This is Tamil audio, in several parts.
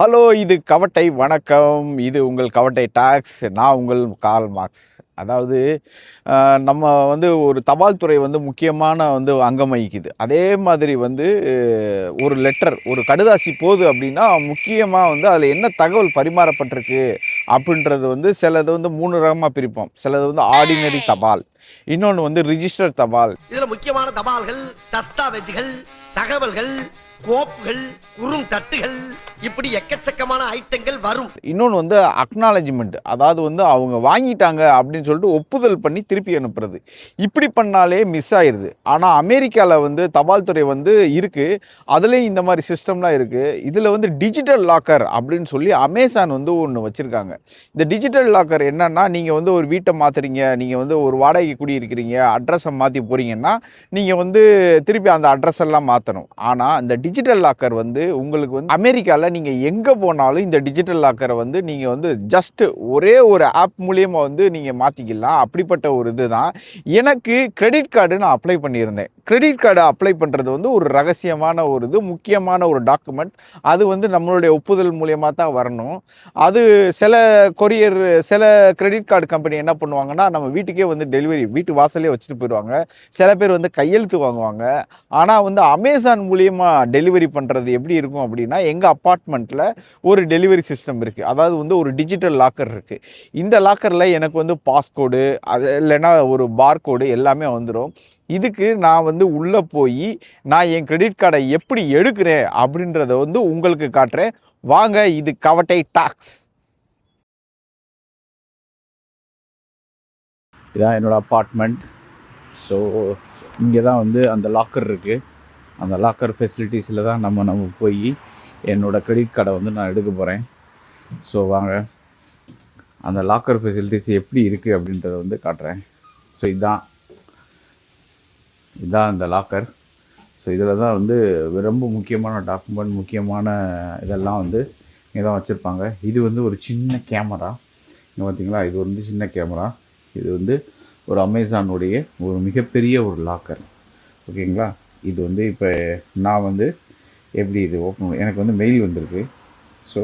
ஹலோ இது கவட்டை வணக்கம். இது உங்கள் கவட்டை டாக்ஸ் நான் உங்கள் கால் மார்க்ஸ். அதாவது நம்ம வந்து ஒரு தபால் துறை வந்து முக்கியமான வந்து அங்கம் வகிக்குது. அதே மாதிரி வந்து ஒரு லெட்டர் ஒரு கடுதாசி போகுது அப்படின்னா முக்கியமாக வந்து அதில் என்ன தகவல் பரிமாறப்பட்டிருக்கு அப்படின்றது வந்து சிலது வந்து மூணு ரகமாக பிரிப்போம். சிலது வந்து ஆர்டினரி தபால். இன்னொன்று வந்து ரிஜிஸ்டர் தபால். இதுல முக்கியமான தபால்கள் தஸ்தாவேஜுகள் தகவல்கள் கோப்புகள் குறும் தட்டுகள் இப்படி எக்கச்சக்கமான ஐட்டங்கள் வரும். இன்னொன்று வந்து அக்னாலஜ்மெண்ட் அதாவது வந்து அவங்க வாங்கிட்டாங்க அப்படின்னு சொல்லிட்டு ஒப்புதல் பண்ணி திருப்பி அனுப்புறது. இப்படி பண்ணாலே மிஸ் ஆயிடுது ஆனால் அமெரிக்காவில் வந்து தபால் துறை வந்து இருக்குது அதுலேயும் இந்த மாதிரி சிஸ்டம்லாம் இருக்குது இதில் வந்து டிஜிட்டல் லாக்கர் அப்படின்னு சொல்லி அமேசான் வந்து ஒன்று வச்சுருக்காங்க. இந்த டிஜிட்டல் லாக்கர் என்னன்னா நீங்கள் வந்து ஒரு வீட்டை மாற்றுறீங்க நீங்கள் வந்து ஒரு வாடகை குடியிருக்கிறீங்க அட்ரஸை மாற்றி போகிறீங்கன்னா நீங்கள் வந்து திருப்பி அந்த அட்ரஸ் எல்லாம் மாற்றணும் ஆனால் இந்த டிஜிட்டல் லாக்கர் வந்து உங்களுக்கு வந்து அமெரிக்காவில் நீங்கள் எங்கே போனாலும் இந்த டிஜிட்டல் லாக்கரை வந்து நீங்கள் வந்து ஜஸ்ட்டு ஒரே ஒரு ஆப் மூலியமாக வந்து நீங்கள் மாற்றிக்கலாம் அப்படிப்பட்ட ஒரு இதுதான். எனக்கு கிரெடிட் கார்டு நான் அப்ளை பண்ணியிருந்தேன். கிரெடிட் கார்டு அப்ளை பண்ணுறது வந்து ஒரு ரகசியமான ஒரு இது முக்கியமான ஒரு டாக்குமெண்ட் அது வந்து நம்மளுடைய ஒப்புதல் மூலியமாக தான் வரணும். அது சில கொரியர் சில கிரெடிட் கார்டு கம்பெனி என்ன பண்ணுவாங்கன்னா நம்ம வீட்டுக்கே வந்து டெலிவரி வீட்டு வாசலே வச்சுட்டு போயிடுவாங்க. சில பேர் வந்து கையெழுத்து வாங்குவாங்க. ஆனால் வந்து அமேசான் மூலியமாக டெலிவரி பண்ணுறது எப்படி இருக்கும் அப்படின்னா எங்கள் அப்பார்ட்மெண்ட்டில் ஒரு டெலிவரி சிஸ்டம் இருக்குது அதாவது வந்து ஒரு டிஜிட்டல் லாக்கர் இருக்குது இந்த லாக்கரில் எனக்கு வந்து பாஸ்கோடு அது இல்லைன்னா ஒரு பார்கோடு எல்லாமே வந்துடும் இதுக்கு நான் வந்து உள்ளே போய் நான் என் கிரெடிட் கார்டை எப்படி எடுக்கிறேன்? அப்படின்றத வந்து உங்களுக்கு காட்டுறேன். வாங்க இது கவட்டை டாக்ஸ். இதான் என்னோடய அப்பார்ட்மெண்ட் ஸோ இங்கே தான் வந்து அந்த லாக்கர் இருக்குது அந்த லாக்கர் ஃபெசிலிட்டிஸில் தான் நம்ம நம்ம போய் என்னோடய கிரெடிட் கார்டை வந்து நான் எடுக்க போகிறேன் ஸோ வாங்க. அந்த லாக்கர் ஃபெசிலிட்டிஸ் எப்படி இருக்குது அப்படின்றத வந்து காட்டுறேன். ஸோ இதுதான் இதுதான் இந்த லாக்கர் ஸோ இதில் தான் வந்து ரொம்ப முக்கியமான டாக்குமெண்ட் முக்கியமான இதெல்லாம் வந்து இங்கே தான் வச்சுருப்பாங்க. இது வந்து ஒரு சின்ன கேமரா இங்கே பார்த்தீங்களா இது வந்து சின்ன கேமரா இது வந்து ஒரு அமேசானுடைய ஒரு மிகப்பெரிய ஒரு லாக்கர் ஓகேங்களா? இது வந்து இப்போ நான் வந்து எப்படி இது ஓப்பன் எனக்கு வந்து மெயில் வந்திருக்கு. ஸோ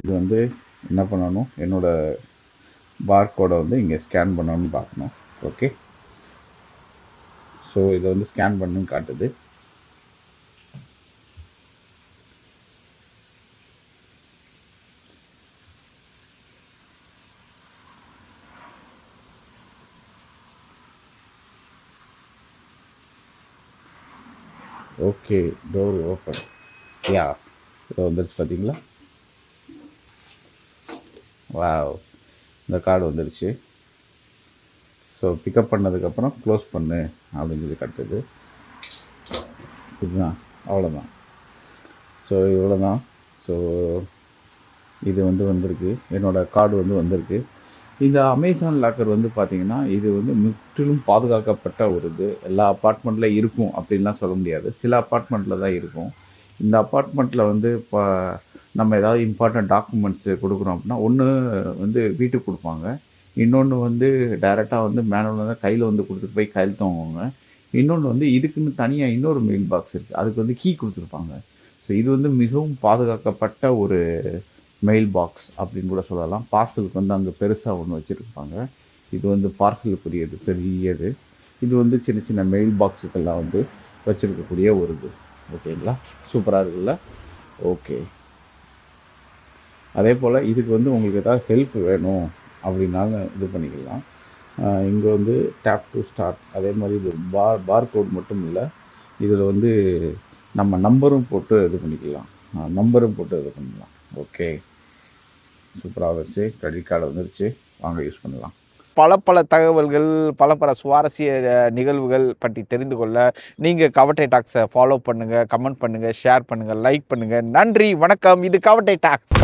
இது வந்து என்ன பண்ணணும்? என்னோடய பார்கோடை வந்து இங்கே ஸ்கேன் பண்ணணும்னு பார்க்கணும். ஓகே ஸோ இதை வந்து ஸ்கேன் பண்ணுன்னு காட்டுது. ஓகே டோர் ஓப்பன் யா இது வந்துருச்சு பார்த்தீங்களா? வாவ் இந்த கார்டு வந்துருச்சு. ஸோ பிக்கப் பண்ணதுக்கப்புறம் க்ளோஸ் பண்ணு அப்படின்னு சொல்லி கட்டுது. இதுதான். அவ்வளோதான் ஸோ இவ்வளோ தான் ஸோ இது வந்து வந்திருக்கு. என்னோடய கார்டு வந்து வந்திருக்கு. இந்த அமேசான் லாக்கர் வந்து பார்த்திங்கன்னா இது வந்து முற்றிலும் பாதுகாக்கப்பட்ட ஒரு இது. எல்லா அப்பார்ட்மெண்ட்டில் இருக்கும் அப்படின்லாம் சொல்ல முடியாது. சில அப்பார்ட்மெண்ட்டில் தான் இருக்கும். இந்த அப்பார்ட்மெண்ட்டில் வந்து இப்போ நம்ம ஏதாவது இம்பார்ட்டண்ட் டாக்குமெண்ட்ஸு கொடுக்குறோம் அப்படின்னா ஒன்று வந்து வீட்டுக்கு கொடுப்பாங்க. இன்னொன்று வந்து டைரெக்டாக வந்து மேனுவல் வந்து கையில் வந்து கொடுத்துட்டு போய் கையெழுத்து வாங்குவாங்க இன்னொன்று வந்து இதுக்குன்னு தனியாக இன்னொரு மெயில் பாக்ஸ் இருக்குது அதுக்கு வந்து கீ கொடுத்துருப்பாங்க. ஸோ இது வந்து மிகவும் பாதுகாக்கப்பட்ட ஒரு மெயில் பாக்ஸ் அப்படின்னு கூட சொல்லலாம். பார்சலுக்கு வந்து அங்கே பெருசாக ஒன்று வச்சுருப்பாங்க. இது வந்து பார்சலுக்குரியது பெரியது. இது வந்து சின்ன சின்ன மெயில் பாக்ஸுக்கெல்லாம் வந்து வச்சுருக்கக்கூடிய ஒரு இது. ஓகேங்களா சூப்பராக இருக்குல்ல? ஓகே அதே போல் இதுக்கு வந்து உங்களுக்கு ஏதாவது ஹெல்ப் வேணும். அப்படின்னாலும் இது பண்ணிக்கலாம். இங்கே வந்து டேப் டு ஸ்டார்ட் அதே மாதிரி இது பார் பார் கோட் மட்டும் இல்லை. இதில் வந்து நம்ம நம்பரும் போட்டு இது பண்ணிக்கலாம். நம்பரும் போட்டு இது பண்ணலாம். ஓகே சூப்பராக வந்துருச்சு கிரெடிட் கார்டு வந்துருச்சு. வாங்க யூஸ் பண்ணலாம். பல பல தகவல்கள் பல பல சுவாரஸ்ய நிகழ்வுகள் பற்றி தெரிந்து கொள்ள நீங்கள் கவட்டை டாக்ஸை ஃபாலோ பண்ணுங்கள் கமெண்ட் பண்ணுங்கள் ஷேர் பண்ணுங்கள் லைக் பண்ணுங்கள் நன்றி வணக்கம். இது கவட்டை டாக்ஸ்.